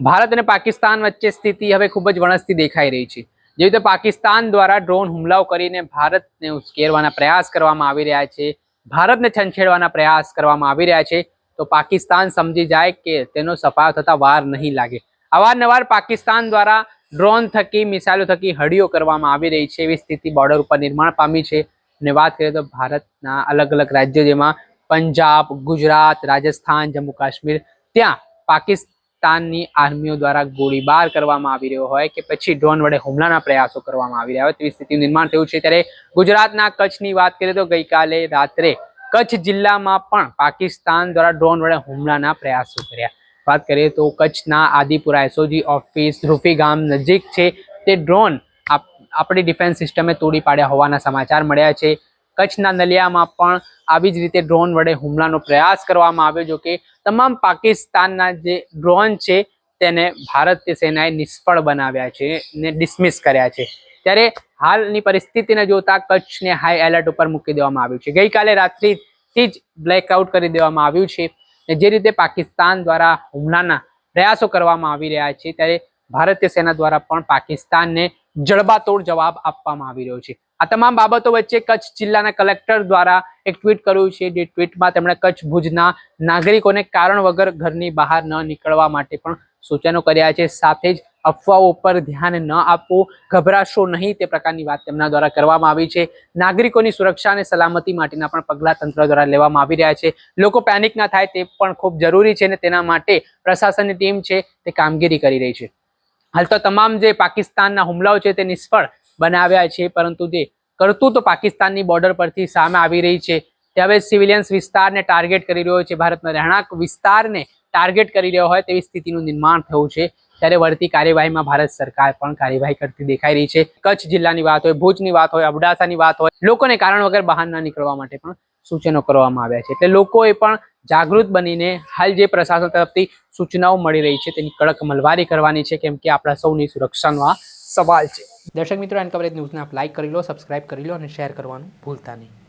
ભારત અને પાકિસ્તાન વચ્ચે સ્થિતિ હવે ખૂબ જ વણસતી દેખાઈ રહી છે. જે રીતે પાકિસ્તાન દ્વારા ડ્રોન હુમલાઓ કરીને ભારતને ઉશ્કેરવાના પ્રયાસ કરવામાં આવી રહ્યા છે, ભારતને છંછેડવાના પ્રયાસ કરવામાં આવી રહ્યા છે, તો પાકિસ્તાન સમજી જાય કે તેનો સફાયો થતા વાર નહીં લાગે. અવારનવાર પાકિસ્તાન દ્વારા ડ્રોન થકી, મિસાઇલો થકી હડીઓ કરવામાં આવી રહી છે, એવી સ્થિતિ બોર્ડર ઉપર નિર્માણ પામી છે. અને વાત કરીએ તો ભારતના અલગ અલગ રાજ્યો જેમાં પંજાબ, ગુજરાત, રાજસ્થાન, જમ્મુ કાશ્મીર, ત્યાં પાકિસ્તાનની આર્મીઓ દ્વારા ગોળીબાર કરવામાં આવી રહ્યો હોય કે પછી ડ્રોન વડે હુમલાના પ્રયાસો કરવામાં આવી રહ્યા હોય તેવી સ્થિતિનું નિર્માણ થયું છે. ત્યારે ગુજરાતના કચ્છની વાત કરીએ તો ગઈકાલે રાત્રે કચ્છ જિલ્લામાં પણ પાકિસ્તાન દ્વારા ડ્રોન વડે હુમલાના પ્રયાસો કર્યા. વાત કરીએ તો કચ્છના આદિપુરા એસઓજી ઓફિસ ધ્રુફી ગામ નજીક છે. તે ડ્રોન આપ- આપણી ડિફેન્સ સિસ્ટમે તોડી પાડ્યા હોવાના સમાચાર મળ્યા છે. કચ્છના નલિયામાં પણ આવી જ રીતે ડ્રોન વડે હુમલાનો પ્રયાસ કરવામાં આવ્યો, જો કે તમામ પાકિસ્તાનના જે ડ્રોન છે તેને ભારતીય સેનાએ નિષ્ફળ બનાવ્યા છે ને ડિસમિસ કર્યા છે. ત્યારે હાલની પરિસ્થિતિને જોતા કચ્છને હાઈ એલર્ટ ઉપર મૂકી દેવામાં આવ્યું છે. ગઈકાલે રાત્રિથી જ બ્લેકઆઉટ કરી દેવામાં આવ્યું છે જે રીતે પાકિસ્તાન દ્વારા હુમલાના પ્રયાસો કરવામાં આવી રહ્યા છે, ત્યારે ભારતીય સેના દ્વારા પણ પાકિસ્તાનને જડબાતોડ જવાબ આપવામાં આવી રહ્યો છે. આ તમામ બાબતો વચ્ચે કચ્છ જિલ્લાના કલેક્ટર દ્વારા એક ટ્વીટ કર્યું છે. જે ટ્વીટમાં તેમણે કચ્છ ભુજના નાગરિકોને કારણ વગર ઘરની બહાર ન નીકળવા માટે પણ સૂચનો કર્યા છે. સાથે જ અફવાઓ ઉપર ધ્યાન ન આપવું, ગભરાશો નહીં તે પ્રકારની વાત તેમના દ્વારા કરવામાં આવી છે. નાગરિકોની સુરક્ષા અને સલામતી માટેના પણ પગલાં તંત્ર દ્વારા લેવામાં આવી રહ્યા છે. લોકો પેનિક ના થાય તે પણ ખૂબ જરૂરી છે અને તેના માટે પ્રશાસનની ટીમ છે તે કામગીરી કરી રહી છે. હાલ તો તમામ જે પાકિસ્તાનના હુમલાઓ છે તે નિષ્ફળ બનાવ્યા છે, પરંતુ કરતું તો પાકિસ્તાનની બોર્ડર પરથી સામે આવી રહી છે. તે હવે સિવિલિયન્સ વિસ્તારને ટાર્ગેટ કરી રહ્યો છે. ભારતના રહેણાંક વિસ્તારને ટાર્ગેટ કરી રહ્યો હોય તેવી સ્થિતિનું નિર્માણ થયું છે. ત્યારે વળતી કાર્યવાહીમાં ભારત સરકાર પણ કાર્યવાહી કરતી દેખાઈ રહી છે. કચ્છ જિલ્લાની વાત હોય, ભુજની વાત હોય, અબડાસાની વાત હોય, લોકોને કારણ વગર બહાર ન નીકળવા માટે પણ સૂચનો કરવામાં આવ્યા છે. એટલે લોકોએ પણ જાગૃત બનીને હાલ જે પ્રશાસન તરફથી સૂચનાઓ મળી રહી છે, તેની કડક અમલવારી કરવાની છે, કેમ કે આપણા સૌની સુરક્ષાનો આ સવાલ છે. દર્શક મિત્રો, એન કવરેજ ન્યૂઝને આપ લાઇક કરી લો સબસ્ક્રાઇબ કરી લો અને શેર કરવાનું ભૂલતા નહીં.